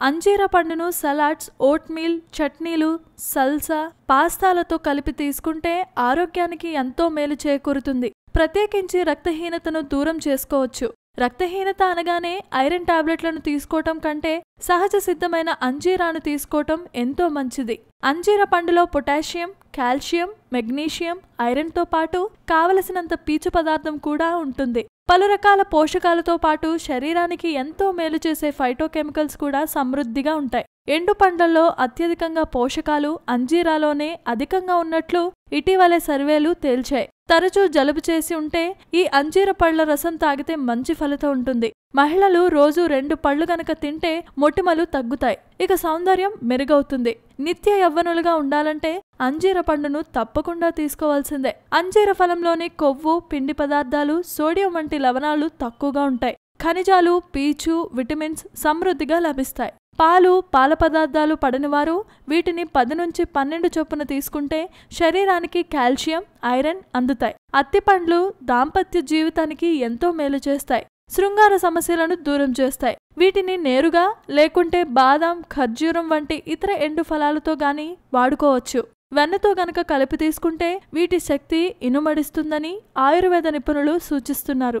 అంజీర పండును salads oatmeal చట్నీలు salsa పాస్తాలతో కలిపి తీసుకుంటే ఆరోగ్యానికి ఎంతో మేలు చేకూరుతుంది. ప్రత్యేకించి రక్తహీనతను దూరం చేసుకోవచ్చు. రక్తహీనత అనగానే ఐరన్ టాబ్లెట్లను తీసుకోవటం కంటే సహజ సిద్ధమైన అంజీరాను తీసుకోవటం ఎంతో మంచిది. అంజీర పండులో పొటాషియం కాల్షియం మెగ్నీషియం ఐరన్తో పాటు కావలసినంత పీచు పదార్థం కూడా ఉంటుంది. పలు రకాల పోషకాలతో పాటు శరీరానికి ఎంతో మేలు చేసే ఫైటోకెమికల్స్ కూడా సమృద్ధిగా ఉంటాయి. ఎండు పండ్లలో అత్యధికంగా పోషకాలు అంజీరాలోనే అధికంగా ఉన్నట్లు ఇటీవలే సర్వేలు తేల్చాయి. తరచూ జలుబు చేసి ఉంటే ఈ అంజీర పళ్ళ రసం తాగితే మంచి ఫలితం ఉంటుంది. మహిళలు రోజు రెండు పళ్ళు గనక తింటే మొటిమలు తగ్గుతాయి. ఇక సౌందర్యం మెరుగవుతుంది. నిత్య యవ్వనులుగా ఉండాలంటే అంజీర పండును తప్పకుండా తీసుకోవాల్సిందే. అంజీర ఫలంలోని కొవ్వు పిండి పదార్థాలు సోడియం వంటి లవణాలు తక్కువగా ఉంటాయి. ఖనిజాలు పీచు విటమిన్స్ సమృద్ధిగా లభిస్తాయి. పాలు పాల పదార్థాలు పడనివారు వీటిని పది నుంచి పన్నెండు చొప్పున తీసుకుంటే శరీరానికి కాల్షియం ఐరన్ అందుతాయి. అత్తి పండ్లు దాంపత్య జీవితానికి ఎంతో మేలు చేస్తాయి. శృంగార సమస్యలను దూరం చేస్తాయి. వీటిని నేరుగా లేకుంటే బాదం ఖర్జూరం వంటి ఇతర ఎండు ఫలాలతో గాని వాడుకోవచ్చు. వెన్నతో గనక కలిపి తీసుకుంటే వీటి శక్తి ఇనుమడిస్తుందని ఆయుర్వేద నిపుణులు సూచిస్తున్నారు.